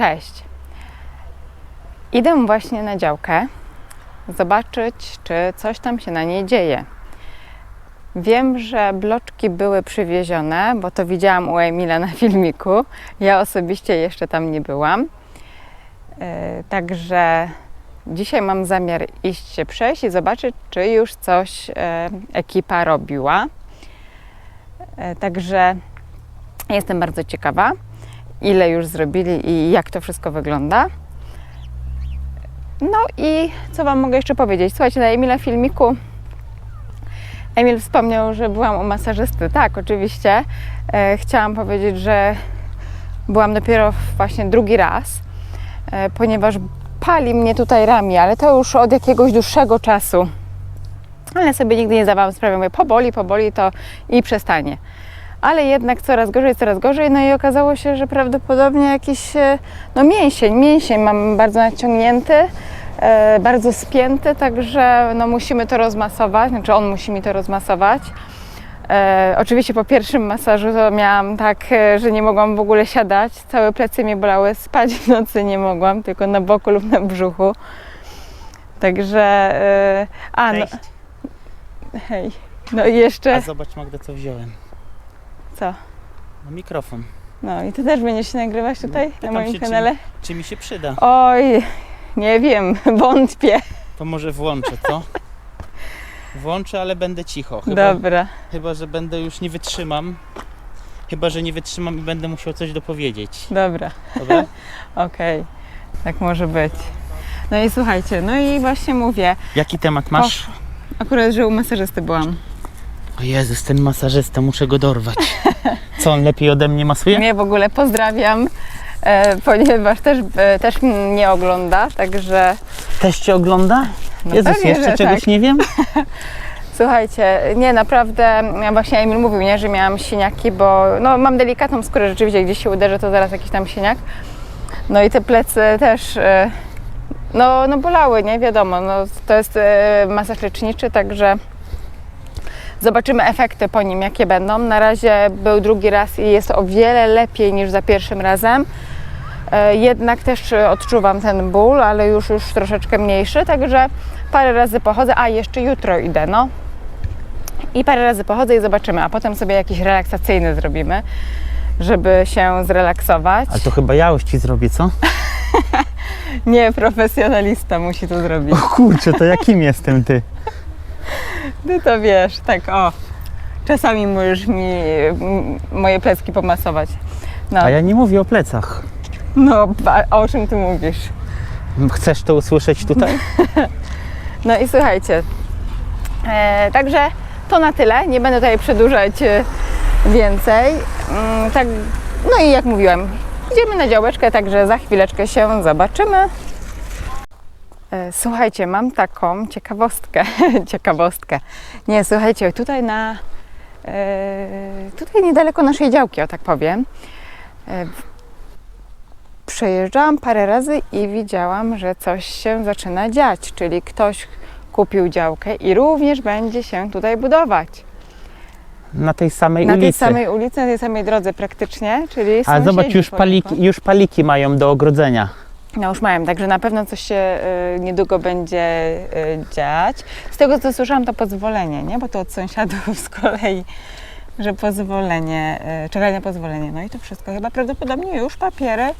Cześć. Idę właśnie na działkę zobaczyć, czy coś tam się na niej dzieje. Wiem, że bloczki były przywiezione, bo to widziałam u Emila na filmiku. Ja osobiście jeszcze tam nie byłam. E, Także dzisiaj mam zamiar iść się przejść i zobaczyć, czy już coś e, ekipa robiła. E, Także jestem bardzo ciekawa, ile już zrobili i jak to wszystko wygląda. No i co Wam mogę jeszcze powiedzieć? Słuchajcie, na Emila filmiku Emil wspomniał, że byłam u masażysty. Tak, oczywiście. E, chciałam powiedzieć, że byłam dopiero właśnie drugi raz, e, ponieważ pali mnie tutaj ramię, ale to już od jakiegoś dłuższego czasu. Ale sobie nigdy nie zdawałam sprawy. Mówię, poboli, poboli to i przestanie. Ale jednak coraz gorzej, coraz gorzej. No i okazało się, że prawdopodobnie jakiś e, no mięsień, mięsień mam bardzo naciągnięty, e, bardzo spięty, także no musimy to rozmasować, znaczy on musi mi to rozmasować. E, oczywiście po pierwszym masażu to miałam tak, że nie mogłam w ogóle siadać, całe plecy mnie bolały, spać w nocy nie mogłam, tylko na boku lub na brzuchu. Także, e, a no, hej, no i jeszcze, A zobacz Magda co wziąłem. Co? No mikrofon. No i ty też będziesz się nagrywać tutaj na pytam moim się, czy- kanale? Czy mi się przyda? Oj, nie wiem, wątpię. To może włączę, co? Włączę, ale będę cicho. Chyba, Dobra, chyba, że będę już nie wytrzymam. Chyba, że nie wytrzymam i będę musiał coś dopowiedzieć. dobra, Dobra? okej, tak może być. No i słuchajcie, no i właśnie mówię, Jaki temat masz? akurat, że u masażysty byłam. O Jezus, ten masażysta, muszę go dorwać. Co, on lepiej ode mnie masuje? Mnie w ogóle pozdrawiam, e, ponieważ też, e, też mnie ogląda, także Też cię ogląda? no Jezus, pewnie, jeszcze że czegoś tak. nie wiem? Słuchajcie, nie, naprawdę, ja właśnie Emil mówił, nie, że miałam siniaki, bo no, mam delikatną skórę, rzeczywiście, gdzieś się uderzę, to zaraz jakiś tam siniak. No i te plecy też, e, no, no bolały, nie, wiadomo, no, to jest e, masaż leczniczy, także zobaczymy efekty po nim, jakie będą. Na razie był drugi raz i jest o wiele lepiej niż za pierwszym razem. E, Jednak też odczuwam ten ból, ale już, już troszeczkę mniejszy, także parę razy pochodzę, a jeszcze jutro idę, no. I parę razy pochodzę i zobaczymy, a potem sobie jakiś relaksacyjny zrobimy, żeby się zrelaksować. Ale to chyba ja już ci zrobię, co? Nie, profesjonalista musi to zrobić. O kurczę, to jakim jestem ty? Ty to wiesz, tak o. Czasami możesz mi moje plecki pomasować. No, A ja nie mówię o plecach. no a o czym ty mówisz? Chcesz to usłyszeć tutaj? No i słuchajcie, e, także to na tyle. Nie będę tutaj przedłużać e, więcej. Mm, tak, no i jak mówiłam, idziemy na działeczkę, także za chwileczkę się zobaczymy. E, Słuchajcie, mam taką ciekawostkę. ciekawostkę. Nie, słuchajcie, tutaj na. E, tutaj niedaleko naszej działki, o tak powiem. E, Przejeżdżałam parę razy i widziałam, że coś się zaczyna dziać, czyli ktoś kupił działkę i również będzie się tutaj budować. Na tej samej Na tej ulicy. samej ulicy, na tej samej drodze praktycznie, czyli A zobacz, już paliki, już paliki mają do ogrodzenia. No już mają, także na pewno coś się y, niedługo będzie y, dziać. Z tego co słyszałam to pozwolenie, nie? Bo to od sąsiadów z kolei, że pozwolenie, y, czekali na pozwolenie. No i to wszystko chyba prawdopodobnie już papiery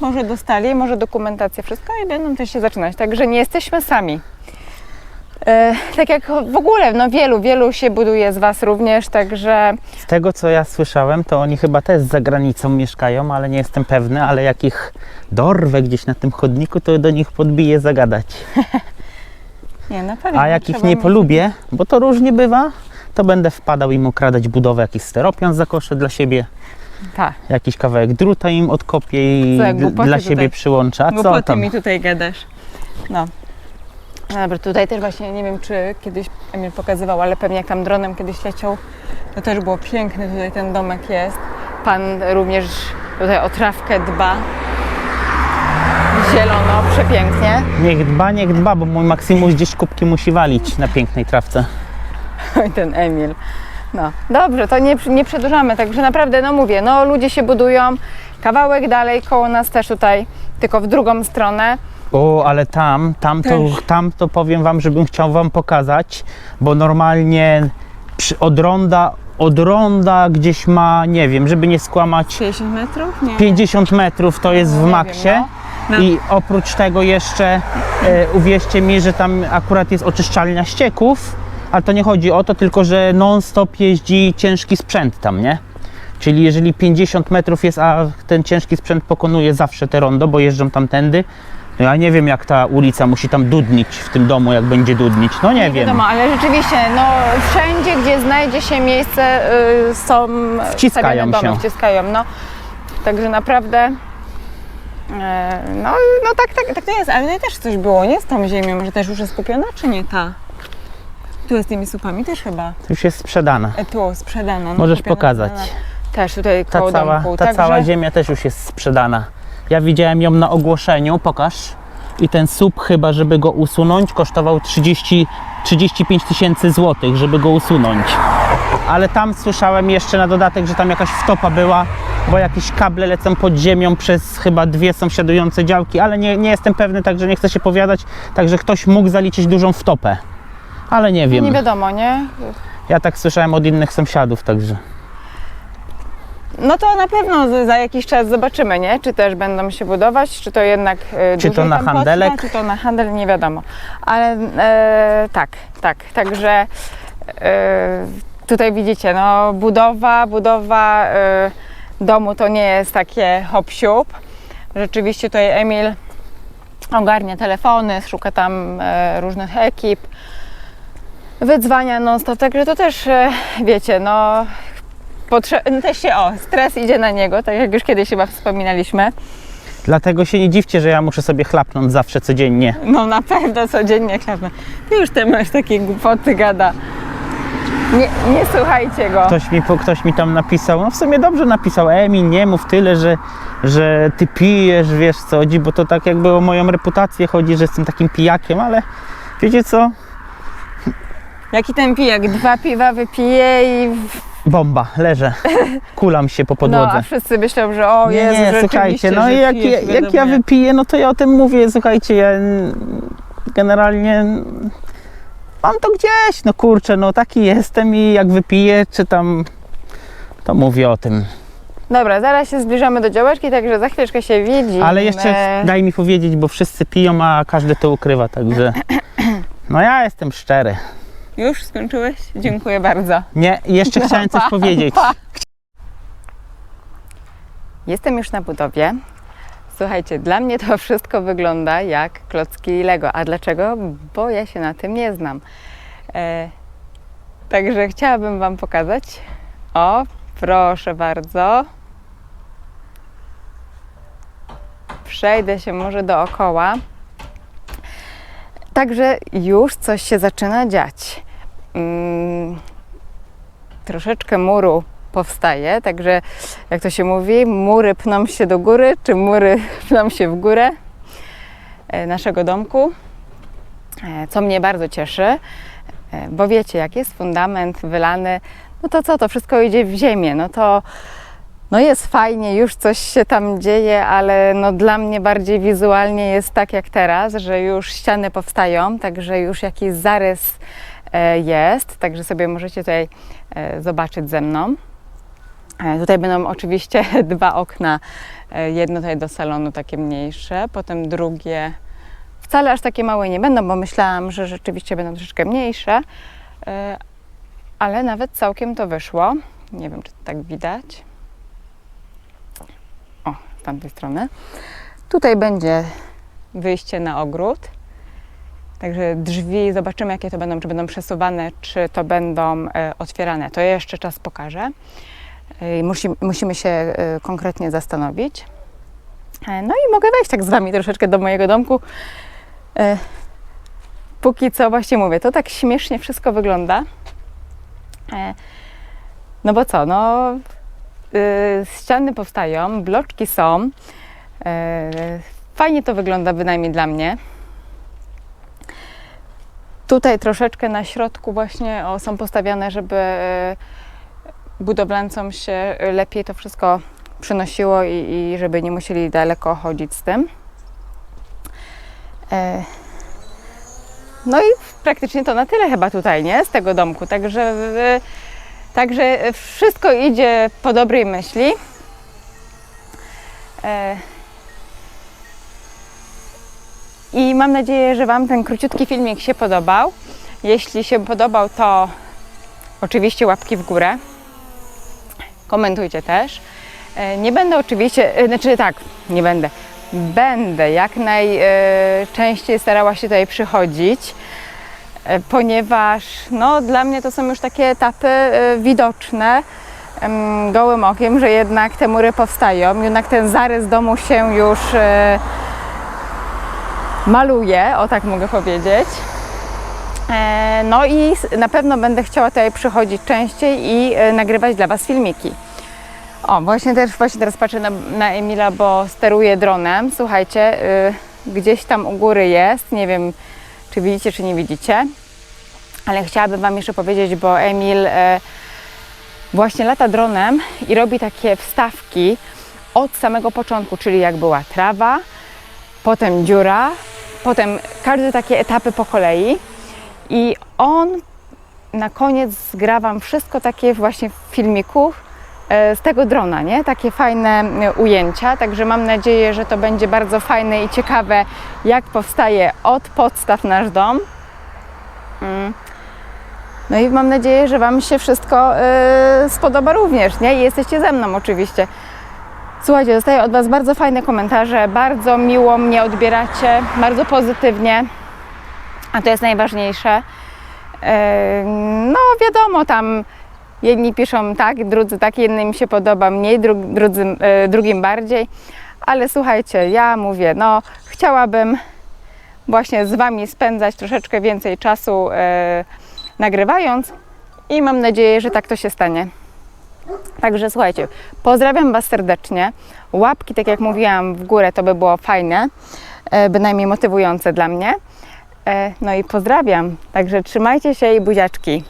może dostali, może dokumentację, wszystko i będą też się zaczynać. Także nie jesteśmy sami. E, tak jak w ogóle, no wielu, wielu się buduje z Was również, także Z tego co ja słyszałem, to oni chyba też za granicą mieszkają, ale nie jestem pewny, ale jak ich dorwę gdzieś na tym chodniku, to do nich podbiję zagadać. nie, no pewnie. A jak ich nie polubię, bo to różnie bywa, to będę wpadał im okradać budowę, jakiś steropian zakoszę dla siebie, Tak, jakiś kawałek druta im odkopię i Co, dla tutaj- siebie przyłączę. A co tam? mi tutaj gadasz. No. No Dobra, tutaj też właśnie, nie wiem czy kiedyś Emil pokazywał, ale pewnie jak tam dronem kiedyś leciał, to też było piękny tutaj ten domek jest. Pan również tutaj o trawkę dba. Zielono, przepięknie. Niech dba, niech dba, bo mój Maksymuś gdzieś kubki musi walić na pięknej trawce. Oj, ten Emil. No, dobrze, to nie, nie przedłużamy, także naprawdę, no mówię, no ludzie się budują Kawałek dalej koło nas też tutaj, tylko w drugą stronę. O, ale tam, tam to, Też. tam to powiem wam, żebym chciał wam pokazać, bo normalnie przy, od ronda, od ronda gdzieś ma, nie wiem, żeby nie skłamać, 50 metrów? Nie. 50 metrów to jest No, w nie maksie. wiem, no. No. I oprócz tego jeszcze e, uwierzcie mi, że tam akurat jest oczyszczalnia ścieków, ale to nie chodzi o to, tylko że non-stop jeździ ciężki sprzęt tam, nie? Czyli jeżeli 50 metrów jest, a ten ciężki sprzęt pokonuje zawsze te rondo, bo jeżdżą tamtędy, ja nie wiem jak ta ulica musi tam dudnić w tym domu, jak będzie dudnić. No nie, wiem. Wiadomo, ale rzeczywiście, no wszędzie, gdzie znajdzie się miejsce, y, są Wciskają stawiane domy, się. wciskają, no. Także naprawdę, e, no, no tak, tak, tak to jest, ale tutaj też coś było, nie z tą ziemią, że też już jest kupiona, czy nie ta? Tu jest tymi słupami też chyba, To już jest sprzedana. e, tu sprzedana. No, Możesz kupiona, pokazać. sprzedana. Też tutaj Ta koło cała, domku, ta cała ziemia też już jest sprzedana. Ja widziałem ją na ogłoszeniu, pokaż. I ten słup chyba, żeby go usunąć, kosztował 30, 35 tysięcy złotych, żeby go usunąć. Ale tam słyszałem jeszcze na dodatek, że tam jakaś wtopa była, bo jakieś kable lecą pod ziemią przez chyba dwie sąsiadujące działki, ale nie, nie jestem pewny, także nie chcę się powiadać, także ktoś mógł zaliczyć dużą wtopę. Ale nie wiem. nie wiadomo, nie? Ja tak słyszałem od innych sąsiadów, także. No to na pewno za jakiś czas zobaczymy, nie? Czy też będą się budować, czy to jednak e, Czy to na handelek? Potrwa, czy to na handel, nie wiadomo. Ale e, tak, tak. Także e, tutaj widzicie, no budowa, budowa e, domu to nie jest takie hop siup. Rzeczywiście tutaj Emil ogarnia telefony, szuka tam e, różnych ekip, wydzwania non stop, także to też e, wiecie, no Potrze- no też się, o, stres idzie na niego, tak jak już kiedyś chyba wspominaliśmy. Dlatego się nie dziwcie, że ja muszę sobie chlapnąć zawsze codziennie. No na pewno codziennie chlapnę. Ty już te masz takie głupoty gada. Nie, nie słuchajcie go. Ktoś mi, ktoś mi tam napisał, no w sumie dobrze napisał, Emil, nie mów tyle, że, że ty pijesz, wiesz co chodzi, bo to tak jakby o moją reputację chodzi, że jestem takim pijakiem, ale wiecie co? Jaki ten pijak? Dwa piwa wypije i... Bomba, leżę, kulam się po No, podłodze. a wszyscy myślą, że o nie, Jezu, nie, rzeczywiście, słuchajcie, no i jak, pijesz, jak, jak ja wypiję, no to ja o tym mówię, słuchajcie, ja generalnie mam to gdzieś, no kurczę, no taki jestem i jak wypiję, czy tam, to mówię o tym. Dobra, zaraz się zbliżamy do działeczki, także za chwileczkę się widzimy. Ale jeszcze daj mi powiedzieć, bo wszyscy piją, a każdy to ukrywa, także. No ja jestem szczery. Już skończyłeś? Dziękuję bardzo. Nie, jeszcze chciałem coś powiedzieć. Jestem już na budowie. Słuchajcie, dla mnie to wszystko wygląda jak klocki Lego. A dlaczego? Bo ja się na tym nie znam. E, także chciałabym Wam pokazać. O, proszę bardzo. Przejdę się może dookoła. Także już coś się zaczyna dziać. Mm, troszeczkę muru powstaje, także jak to się mówi, mury pną się do góry, czy mury pną się w górę e, naszego domku, e, co mnie bardzo cieszy, e, bo wiecie, jak jest fundament wylany, no to co, to wszystko idzie w ziemię, no to no jest fajnie, już coś się tam dzieje, ale no dla mnie bardziej wizualnie jest tak jak teraz, że już ściany powstają, także już jakiś zarys e, jest, także sobie możecie tutaj e, zobaczyć ze mną. E, Tutaj będą oczywiście dwa okna, jedno tutaj do salonu takie mniejsze, potem drugie wcale aż takie małe nie będą, bo myślałam, że rzeczywiście będą troszeczkę mniejsze, ale nawet całkiem to wyszło. Nie wiem, czy to tak widać. Tamtej strony. Tutaj będzie wyjście na ogród. Także drzwi, zobaczymy jakie to będą, czy będą przesuwane, czy to będą e, otwierane. To jeszcze czas pokaże. Musi, musimy się e, konkretnie zastanowić. E, No i mogę wejść tak z Wami troszeczkę do mojego domku. Póki co właśnie mówię, to tak śmiesznie wszystko wygląda. No bo co, no ściany powstają, bloczki są. E, Fajnie to wygląda bynajmniej dla mnie. Tutaj troszeczkę na środku właśnie są postawiane, żeby e, budowlańcom się lepiej to wszystko przynosiło i, i żeby nie musieli daleko chodzić z tym. No i praktycznie to na tyle chyba tutaj, nie? Z tego domku. Także, także wszystko idzie po dobrej myśli. E, I mam nadzieję, że Wam ten króciutki filmik się podobał. Jeśli się podobał, to oczywiście łapki w górę. Komentujcie też. E, Nie będę oczywiście, e, znaczy tak, nie będę. Będę jak najczęściej starała się tutaj przychodzić, e, ponieważ no, dla mnie to są już takie etapy e, widoczne gołym okiem, że jednak te mury powstają, jednak ten zarys domu się już e, maluje, o tak mogę powiedzieć. E, No i na pewno będę chciała tutaj przychodzić częściej i e, nagrywać dla Was filmiki. O, właśnie też właśnie teraz patrzę na, na Emila, bo steruje dronem. Słuchajcie, y, gdzieś tam u góry jest. Nie wiem, czy widzicie, czy nie widzicie. Ale chciałabym Wam jeszcze powiedzieć, bo Emil e, właśnie lata dronem i robi takie wstawki od samego początku, czyli jak była trawa, potem dziura, potem każde takie etapy po kolei. I on na koniec zgra Wam wszystko takie właśnie w filmiku z tego drona, nie? Takie fajne e, ujęcia, także mam nadzieję, że to będzie bardzo fajne i ciekawe, jak powstaje od podstaw nasz dom. Mm. No i mam nadzieję, że Wam się wszystko e, spodoba również, nie? I jesteście ze mną oczywiście. Słuchajcie, dostaję od Was bardzo fajne komentarze, bardzo miło mnie odbieracie, bardzo pozytywnie, a to jest najważniejsze. E, No wiadomo, tam jedni piszą tak, drudzy tak, jednym się podoba mniej, dru- drudzy, e, drugim bardziej, ale słuchajcie, ja mówię, no chciałabym właśnie z Wami spędzać troszeczkę więcej czasu e, nagrywając i mam nadzieję, że tak to się stanie. Także słuchajcie, pozdrawiam Was serdecznie. Łapki, tak jak mówiłam, w górę to by było fajne, e, bynajmniej motywujące dla mnie. E, No i pozdrawiam. Także trzymajcie się i buziaczki.